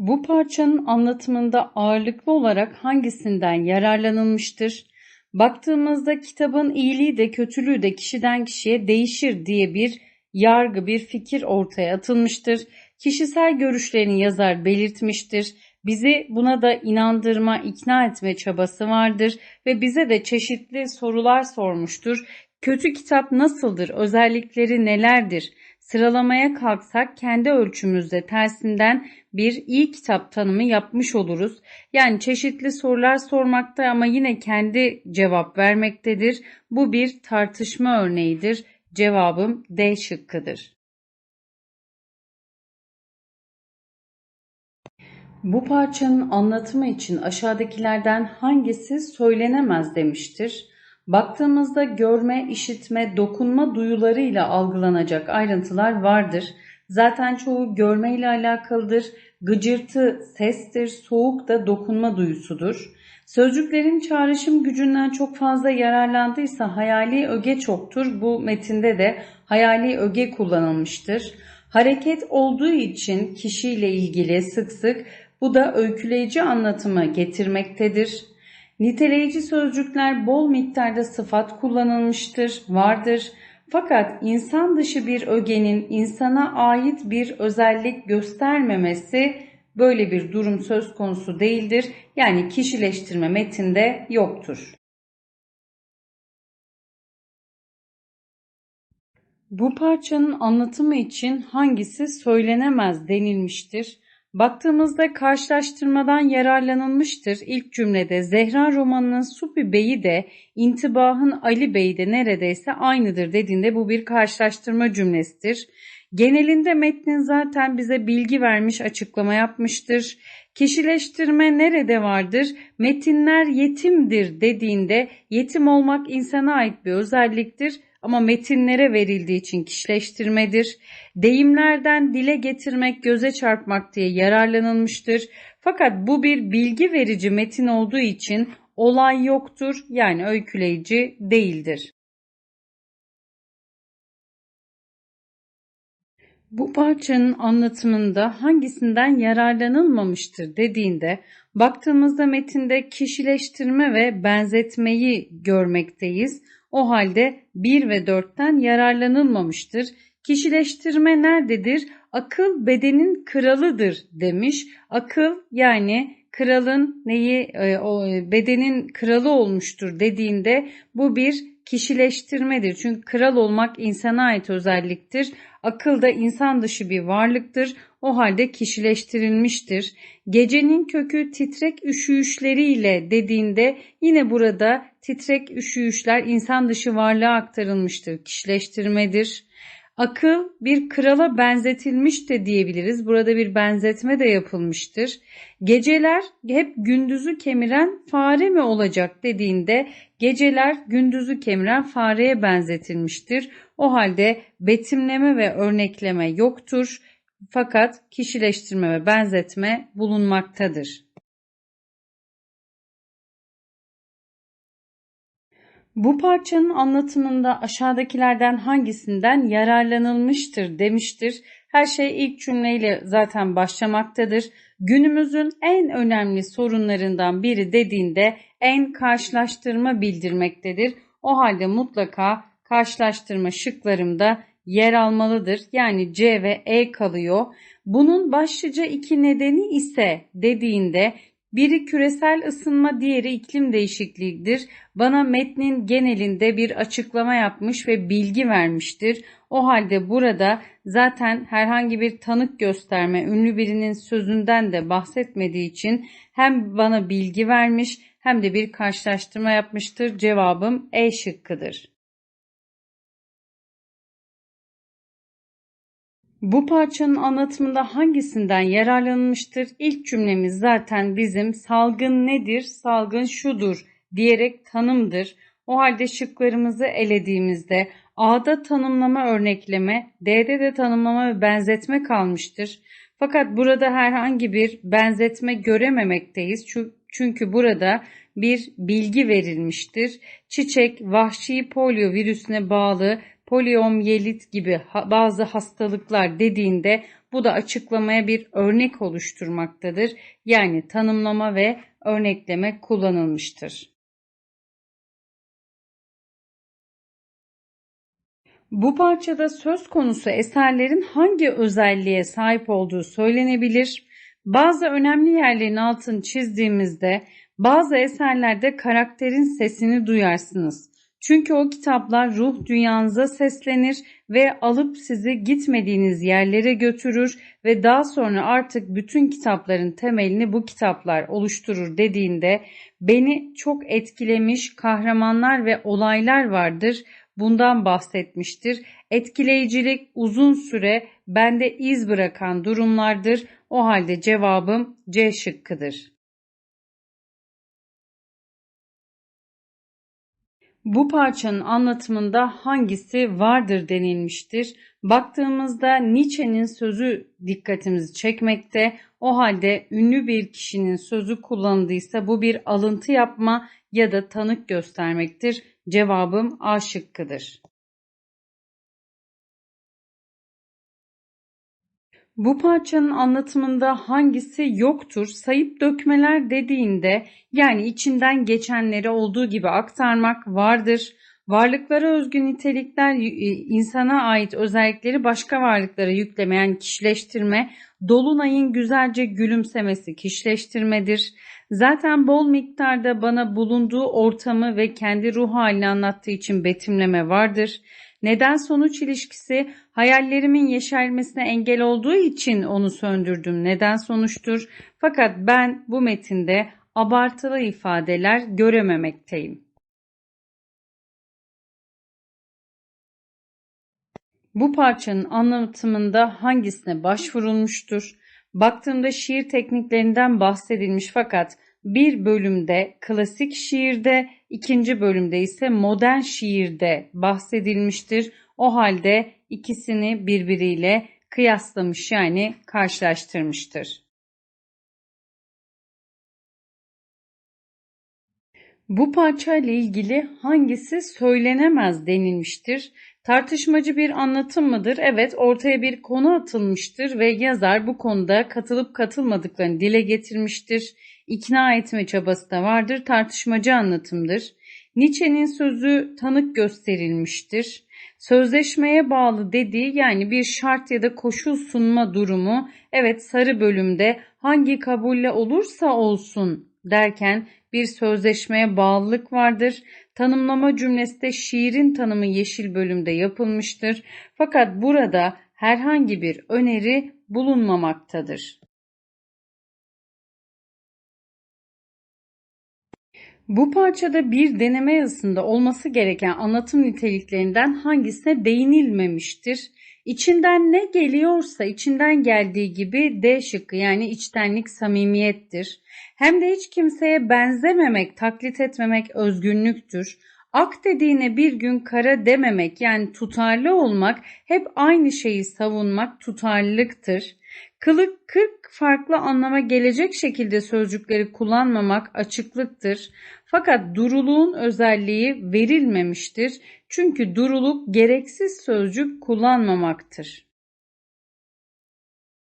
Bu parçanın anlatımında ağırlıklı olarak hangisinden yararlanılmıştır? Baktığımızda kitabın iyiliği de kötülüğü de kişiden kişiye değişir diye bir yargı, bir fikir ortaya atılmıştır. Kişisel görüşlerini yazar belirtmiştir. Bizi buna da inandırma, ikna etme çabası vardır ve bize de çeşitli sorular sormuştur. Kötü kitap nasıldır? Özellikleri nelerdir? Sıralamaya kalksak kendi ölçümüzde tersinden bir iyi kitap tanımı yapmış oluruz. Yani çeşitli sorular sormakta ama yine kendi cevap vermektedir. Bu bir tartışma örneğidir. Cevabım D şıkkıdır. Bu parçanın anlatımı için aşağıdakilerden hangisi söylenemez demiştir. Baktığımızda görme, işitme, dokunma duyularıyla algılanacak ayrıntılar vardır. Zaten çoğu görme ile alakalıdır. Gıcırtı sestir, soğuk da dokunma duyusudur. Sözcüklerin çağrışım gücünden çok fazla yararlandıysa hayali öge çoktur. Bu metinde de hayali öge kullanılmıştır. Hareket olduğu için kişiyle ilgili sık sık bu da öyküleyici anlatımı getirmektedir. Niteleyici sözcükler bol miktarda sıfat kullanılmıştır, vardır. Fakat insan dışı bir ögenin insana ait bir özellik göstermemesi böyle bir durum söz konusu değildir. Yani kişileştirme metinde yoktur. Bu parçanın anlatımı için hangisi söylenemez denilmiştir? Baktığımızda karşılaştırmadan yararlanılmıştır. İlk cümlede Zehra romanının Supi Bey'i de intibahın Ali Bey'i de neredeyse aynıdır dediğinde bu bir karşılaştırma cümlesidir. Genelinde metnin zaten bize bilgi vermiş, açıklama yapmıştır. Kişileştirme nerede vardır? Metinler yetimdir dediğinde yetim olmak insana ait bir özelliktir ama metinlere verildiği için kişileştirmedir. Deyimlerden dile getirmek, göze çarpmak diye yararlanılmıştır. Fakat bu bir bilgi verici metin olduğu için olay yoktur yani öyküleyici değildir. Bu parçanın anlatımında hangisinden yararlanılmamıştır dediğinde baktığımızda metinde kişileştirme ve benzetmeyi görmekteyiz. O halde 1 ve 4'ten yararlanılmamıştır. Kişileştirme nerededir? Akıl bedenin kralıdır demiş. Akıl yani kralın neyi e, bedenin kralı olmuştur dediğinde bu bir kişileştirmedir. Çünkü kral olmak insana ait özelliktir. Akıl da insan dışı bir varlıktır. O halde kişileştirilmiştir. Gecenin kökü titrek üşüyüşleriyle dediğinde yine burada titrek üşüyüşler insan dışı varlığa aktarılmıştır. Kişileştirmedir. Akıl bir krala benzetilmiş de diyebiliriz. Burada bir benzetme de yapılmıştır. Geceler hep gündüzü kemiren fare mi olacak dediğinde geceler gündüzü kemiren fareye benzetilmiştir. O halde betimleme ve örnekleme yoktur. Fakat kişileştirme ve benzetme bulunmaktadır. Bu parçanın anlatımında aşağıdakilerden hangisinden yararlanılmıştır demiştir. Her şey ilk cümleyle zaten başlamaktadır. Günümüzün en önemli sorunlarından biri dediğinde en karşılaştırma bildirmektedir. O halde mutlaka karşılaştırma şıklarımda yer almalıdır. Yani C ve E kalıyor. Bunun başlıca iki nedeni ise dediğinde biri küresel ısınma, diğeri iklim değişikliğidir. Bana metnin genelinde bir açıklama yapmış ve bilgi vermiştir. O halde burada zaten herhangi bir tanık gösterme, ünlü birinin sözünden de bahsetmediği için hem bana bilgi vermiş hem de bir karşılaştırma yapmıştır. Cevabım E şıkkıdır. Bu parçanın anlatımında hangisinden yararlanılmıştır? İlk cümlemiz zaten bizim salgın nedir, salgın şudur diyerek tanımdır. O halde şıklarımızı elediğimizde A'da tanımlama örnekleme, D'de de tanımlama ve benzetme kalmıştır. Fakat burada herhangi bir benzetme görememekteyiz. Çünkü burada bir bilgi verilmiştir. Çiçek vahşi polio virüsüne bağlı poliomiyelit gibi bazı hastalıklar dediğinde bu da açıklamaya bir örnek oluşturmaktadır. Yani tanımlama ve örnekleme kullanılmıştır. Bu parçada söz konusu eserlerin hangi özelliğe sahip olduğu söylenebilir. Bazı önemli yerlerin altını çizdiğimizde bazı eserlerde karakterin sesini duyarsınız. Çünkü o kitaplar ruh dünyanıza seslenir ve alıp sizi gitmediğiniz yerlere götürür ve daha sonra artık bütün kitapların temelini bu kitaplar oluşturur dediğinde beni çok etkilemiş kahramanlar ve olaylar vardır bundan bahsetmiştir. Etkileyicilik uzun süre bende iz bırakan durumlardır. O halde cevabım C şıkkıdır. Bu parçanın anlatımında hangisi vardır denilmiştir. Baktığımızda Nietzsche'nin sözü dikkatimizi çekmekte. O halde ünlü bir kişinin sözü kullanıldıysa bu bir alıntı yapma ya da tanık göstermektir. Cevabım A şıkkıdır. Bu parçanın anlatımında hangisi yoktur? Sayıp dökmeler dediğinde yani içinden geçenleri olduğu gibi aktarmak vardır. Varlıklara özgü nitelikler e, insana ait özellikleri başka varlıklara yüklemeyen kişileştirme, dolunayın güzelce gülümsemesi kişileştirmedir. Zaten bol miktarda bana bulunduğu ortamı ve kendi ruh halini anlattığı için betimleme vardır. Neden sonuç ilişkisi hayallerimin yeşermesine engel olduğu için onu söndürdüm. Neden sonuçtur? Fakat ben bu metinde abartılı ifadeler görememekteyim. Bu parçanın anlatımında hangisine başvurulmuştur? Baktığımda şiir tekniklerinden bahsedilmiş fakat bir bölümde klasik şiirde, ikinci bölümde ise modern şiirde bahsedilmiştir. O halde ikisini birbiriyle kıyaslamış yani karşılaştırmıştır. Bu parça ile ilgili hangisi söylenemez denilmiştir? Tartışmacı bir anlatım mıdır? Evet, ortaya bir konu atılmıştır ve yazar bu konuda katılıp katılmadıklarını dile getirmiştir. İkna etme çabası da vardır. Tartışmacı anlatımdır. Nietzsche'nin sözü tanık gösterilmiştir. Sözleşmeye bağlı dediği yani bir şart ya da koşul sunma durumu evet sarı bölümde hangi kabulle olursa olsun derken bir sözleşmeye bağlılık vardır. Tanımlama cümlesi de şiirin tanımı yeşil bölümde yapılmıştır. Fakat burada herhangi bir öneri bulunmamaktadır. Bu parçada bir deneme yazısında olması gereken anlatım niteliklerinden hangisine değinilmemiştir? İçinden ne geliyorsa içinden geldiği gibi D şıkkı yani içtenlik samimiyettir. Hem de hiç kimseye benzememek, taklit etmemek özgünlüktür. Ak dediğine bir gün kara dememek yani tutarlı olmak hep aynı şeyi savunmak tutarlılıktır. Kılık kırk farklı anlama gelecek şekilde sözcükleri kullanmamak açıklıktır. Fakat duruluğun özelliği verilmemiştir. Çünkü duruluk gereksiz sözcük kullanmamaktır.